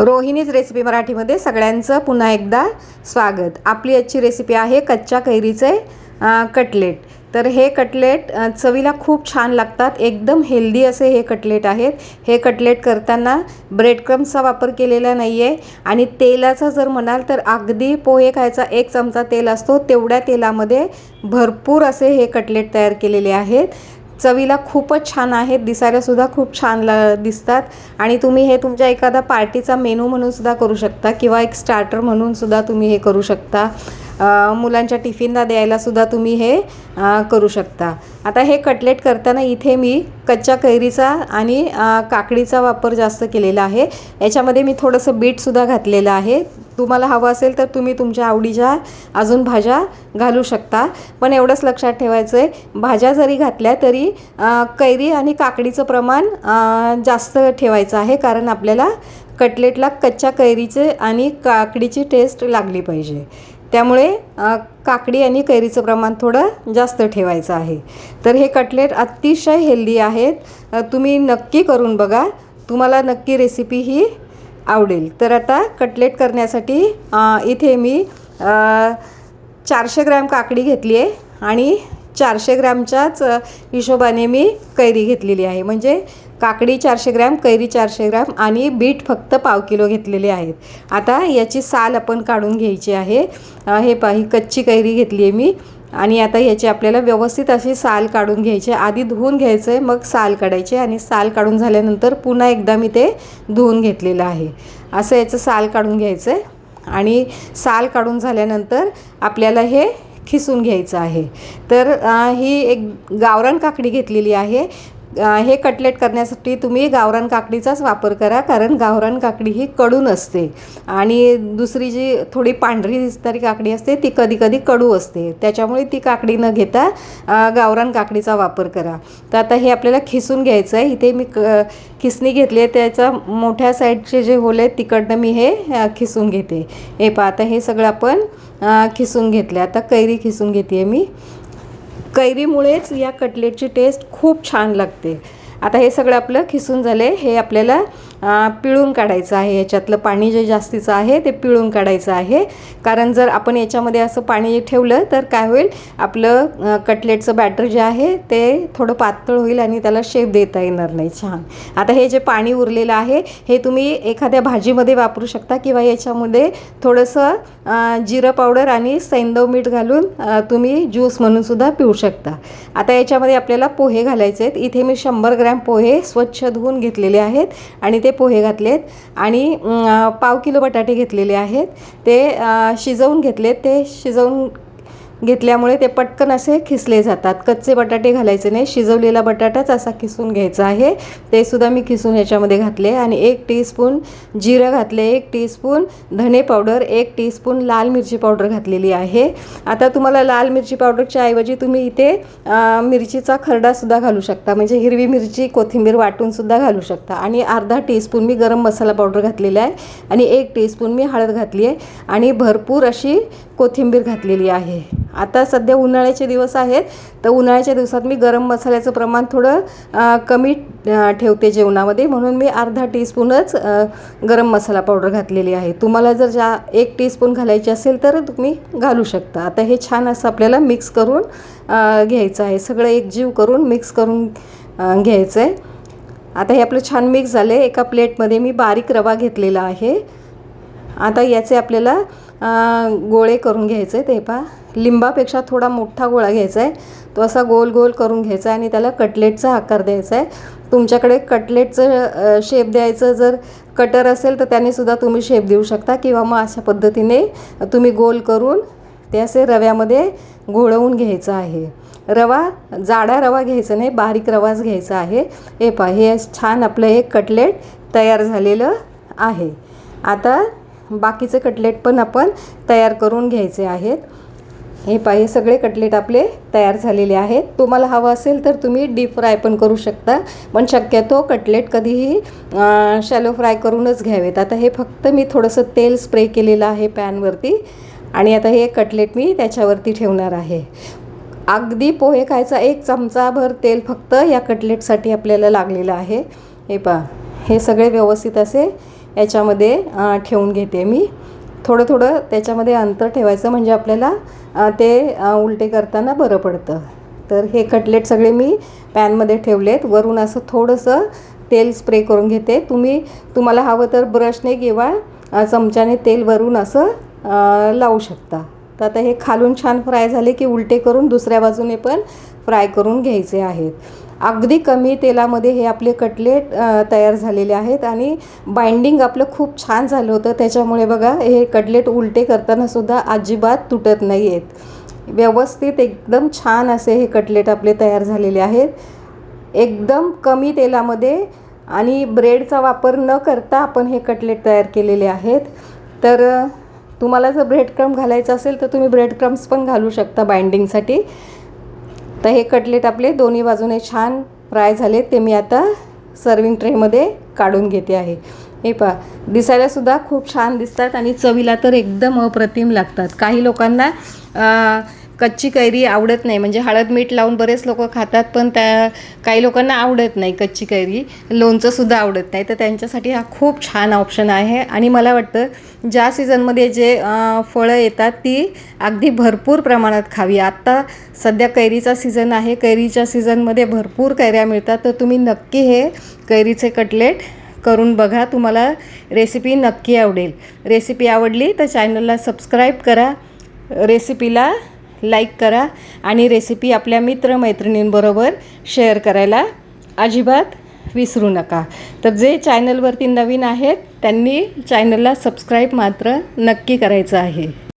Rohini's recipe मराठीमध्ये सगळ्यांचं पुन्हा एकदा स्वागत. आपली आजची रेसिपी आहे कच्च्या कैरीचे कटलेट तर हे कटलेट चवीला खूप छान लागतात. एकदम हेल्दी असे हे कटलेट आहेत. हे कटलेट करताना ब्रेडक्रम्सचा वापर केलेला नाही आहे आणि तेलाचं जर म्हणाल तर अगदी पोहे खायचा एक चमचा तेल असतो. तेवढ्या तेलामध्ये भरपूर असे हे कटलेट तयार केलेले आहेत. चवीला खूपच छान आहेत. दिसायलासुद्धा खूप छान ला दिसतात. आणि तुम्ही हे तुमच्या एखादा पार्टीचा मेनू म्हणून सुद्धा करू शकता किंवा एक स्टार्टर म्हणून सुद्धा तुम्ही हे करू शकता. मुलांच्या टिफिनला द्यायलासुद्धा तुम्ही हे करू शकता. आता हे कटलेट करताना इथे मी कच्च्या कैरीचा आणि काकडीचा वापर जास्त केलेला आहे. याच्यामध्ये मी थोडंसं बीटसुद्धा घातलेलं आहे. तुम्हाला हवं असेल तर तुम्ही तुमच्या आवडीच्या अजून भाज्या घालू शकता. पण एवढंच लक्षात ठेवायचं आहे भाज्या जरी घातल्या तरी कैरी आणि काकडीचं प्रमाण जास्त ठेवायचं आहे कारण आपल्याला कटलेटला कच्च्या कैरीचे आणि काकडीची टेस्ट लागली पाहिजे. त्यामुळे काकडी आणि कैरीचं प्रमाण थोडं जास्त ठेवायचं आहे. तर हे कटलेट अतिशय हेल्दी आहेत. तुम्ही नक्की करून बघा. तुम्हाला नक्की रेसिपी ही आवडेल. तर आता कटलेट करण्यासाठी इथे मी चारशे ग्रॅम काकडी घेतली आहे आणि चारशे ग्रॅमच्याच हिशोबाने मी कैरी घेतलेली आहे. म्हणजे काकडी चारशे ग्रॅम कैरी चारशे ग्रॅम आणि बीट फक्त पाव किलो घेतलेले आहेत. आता याची साल आपण काढून घ्यायची आहे. हे पा ही कच्ची कैरी घेतली आहे मी. आणि आता याची आपल्याला व्यवस्थित अशी साल काढून घ्यायची आहे. आधी धुवून घ्यायचं आहे मग साल काढायचे आणि साल काढून झाल्यानंतर पुन्हा एकदा मी ते धुवून घेतलेलं आहे. असं याचं साल काढून घ्यायचं आहे आणि साल काढून झाल्यानंतर आपल्याला हे खिसून घ्यायचं आहे. तर ही एक गावरान काकडी घेतलेली आहे. हे कटलेट करण्यासाठी तुम्ही गावरान काकडीचाच वापर करा कारण गावरान काकडी ही कडू नसते आणि दुसरी जी थोडी पांढरी दिसणारी काकडी असते ती कधी कधी कडू असते. त्याच्यामुळे ती काकडी न घेता गावरान काकडीचा वापर करा. तर आता हे आपल्याला खिसून घ्यायचं आहे. इथे मी क खिसणी घेतली आहे. त्याचा मोठ्या साईडचे जे होल आहेत तिकडनं मी हे खिसून घेते. हे पहा आता हे सगळं आपण खिसून घेतलं. आता कैरी खिसून घेते आहे मी. कैरीमुळेच या कटलेटची टेस्ट खूप छान लागते. आता हे सगळं आपलं खिसून झाले हे आपल्याला पिळून काढायचं आहे. याच्यातलं पाणी जे जास्तीचं आहे ते पिळून काढायचं आहे. कारण जर आपण याच्यामध्ये असं पाणी ठेवलं तर काय होईल? आपलं कटलेटचं बॅटर जे आहे ते थोडं पातळ होईल आणि त्याला शेप देता येणार नाही. छान. आता हे जे पाणी उरलेलं आहे हे तुम्ही एखाद्या भाजीमध्ये वापरू शकता किंवा याच्यामध्ये थोडंसं जिरं पावडर आणि सैंदव मीठ घालून तुम्ही ज्यूस म्हणूनसुद्धा पिऊ शकता. आता याच्यामध्ये आपल्याला पोहे घालायचे आहेत. इथे मी शंभर ग्रॅम पोहे स्वच्छ धुवून घेतलेले आहेत आणि ते पोहे घातलेत आणि पाव किलो बटाटे घेतलेले आहेत. ते शिजवून घेतलेत. ते शिजवून घेतल्यामुळे ते पटकन असे खिसले जातात. कच्चे बटाटे घालायचे नाही. शिजवलेला बटाटाच असा खिसून घ्यायचा आहे. ते सुद्धा मी खिसून याच्यामध्ये घातले आणि एक टीस्पून जिरं घातले एक टीस्पून धणे पावडर एक टीस्पून लाल मिरची पावडर घातलेली आहे. आता तुम्हाला लाल मिरची पावडरच्या ऐवजी तुम्ही इथे मिरचीचा खरडासुद्धा घालू शकता. म्हणजे हिरवी मिरची कोथिंबीर वाटूनसुद्धा घालू शकता. आणि अर्धा टीस्पून मी गरम मसाला पावडर घातलेला आहे आणि एक टीस्पून मी हळद घातली आहे. आणि भरपूर अशी कोथिंबीर घातलेली आहे. आता सध्या उन्हाळ्याचे दिवस आहेत तर उन्हाळ्याच्या दिवसात मी गरम मसाल्याचं प्रमाण थोडं कमी ठेवते जेवणामध्ये. म्हणून मी अर्धा टीस्पूनच गरम मसाला पावडर घातलेली आहे. तुम्हाला जर जा एक टीस्पून घालायची असेल तर तुम्ही घालू शकता. आता हे छान असं आपल्याला मिक्स करून घ्यायचं आहे. सगळं एकजीव करून मिक्स करून घ्यायचं आहे आता हे आपलं छान मिक्स झालं आहे एका प्लेटमध्ये मी बारीक रवा घेतलेला आहे. आता याचे आपल्याला गोळे करून घ्यायचे ते पहा. लिंबापेक्षा थोडा मोठा गोळा घ्यायचा आहे तो असा गोल गोल करून घ्यायचा आहे आणि त्याला कटलेटचा आकार द्यायचा आहे तुमच्याकडे कटलेटचं शेप द्यायचं जर कटर असेल तर त्याने सुद्धा तुम्ही शेप देऊ शकता किंवा मग अशा पद्धतीने तुम्ही गोल करून ते असे रव्यामध्ये घोळवून घ्यायचं आहे. रवा जाडा रवा घ्यायचा नाही बारीक रवाच घ्यायचा आहे. हे पहा हे छान आपलं एक कटलेट तयार झालेलं आहे. आता बाकीचे कटलेट पण आपण तयार करून घ्यायचे आहेत. हे पाहिजे हे सगळे कटलेट आपले तयार झालेले आहेत. तुम्हाला हवं असेल तर तुम्ही डीप फ्राय पण करू शकता पण शक्यतो कटलेट कधीही शॅलो फ्राय करूनच घ्यावेत. आता हे फक्त मी थोडंसं तेल स्प्रे केलेलं आहे पॅनवरती आणि आता हे कटलेट मी त्याच्यावरती ठेवणार आहे. अगदी पोहे खायचा एक चमचाभर तेल फक्त या कटलेटसाठी आपल्याला लागलेलं आहे. हे पहा हे सगळे व्यवस्थित असे याच्यामध्ये ठेवून घेते मी. थोडं थोडं त्याच्यामध्ये अंतर ठेवायचं म्हणजे आपल्याला ते उलटे करताना बरं पडतं. तर हे कटलेट सगळे मी पॅनमध्ये ठेवलेत. वरून असं थोडंसं तेल स्प्रे करून घेते. तुम्ही तुम्हाला हवं तर ब्रशने किंवा चमच्याने तेल वरून असं लावू शकता. तर आता हे खालून छान फ्राय झाले की उलटे करून दुसऱ्या बाजूने पण फ्राय करून घ्यायचे आहेत. अगदी कमी तेलामध्ये हे आपले कटलेट तयार झालेले आहेत आणि बाइंडिंग आपलं खूप छान झालं होतं. त्याच्यामुळे बघा हे कटलेट उलटे करतानासुद्धा अजिबात तुटत नाही आहेत व्यवस्थित एकदम छान असे हे कटलेट आपले तयार झालेले आहेत. एकदम कमी तेलामध्ये आणि ब्रेडचा वापर न करता आपण हे कटलेट तयार केलेले आहेत. तर तुम्हाला जर ब्रेड क्रम घालायचं असेल तर तुम्ही ब्रेड क्रम्स पण घालू शकता बाइंडिंगसाठी. तर हे कटलेट आपले दोन्ही बाजूने छान फ्राय झाले. ते मी आता सर्विंग ट्रेमध्ये काढून घेते आहे. हे पहा दिसायलासुद्धा खूप छान दिसतात आणि चवीला तर एकदम अप्रतिम लागतात. काही लोकांना कच्ची कैरी आवडत नाही. म्हणजे हळद मीठ लावून बरेच लोक खातात पण त्या काही लोकांना आवडत नाही कच्ची कैरी. लोणचंसुद्धा आवडत नाही. तर त्यांच्यासाठी हा खूप छान ऑप्शन आहे. आणि मला वाटतं ज्या सीझनमध्ये जे फळं येतात ती अगदी भरपूर प्रमाणात खावी. आत्ता सध्या कैरीचा सीझन आहे. कैरीच्या सीझनमध्ये भरपूर कैऱ्या मिळतात. तर तुम्ही नक्की हे कैरीचे कटलेट करून बघा. तुम्हाला रेसिपी नक्की आवडेल. रेसिपी आवडली तर चॅनलला सबस्क्राईब करा. रेसिपीला लाईक करा आणि रेसिपी आपल्या मित्रमैत्रिणींबरोबर शेअर करायला अजिबात विसरू नका. तर जे चॅनलवरती नवीन आहेत त्यांनी चॅनलला सबस्क्राईब मात्र नक्की करायचं आहे.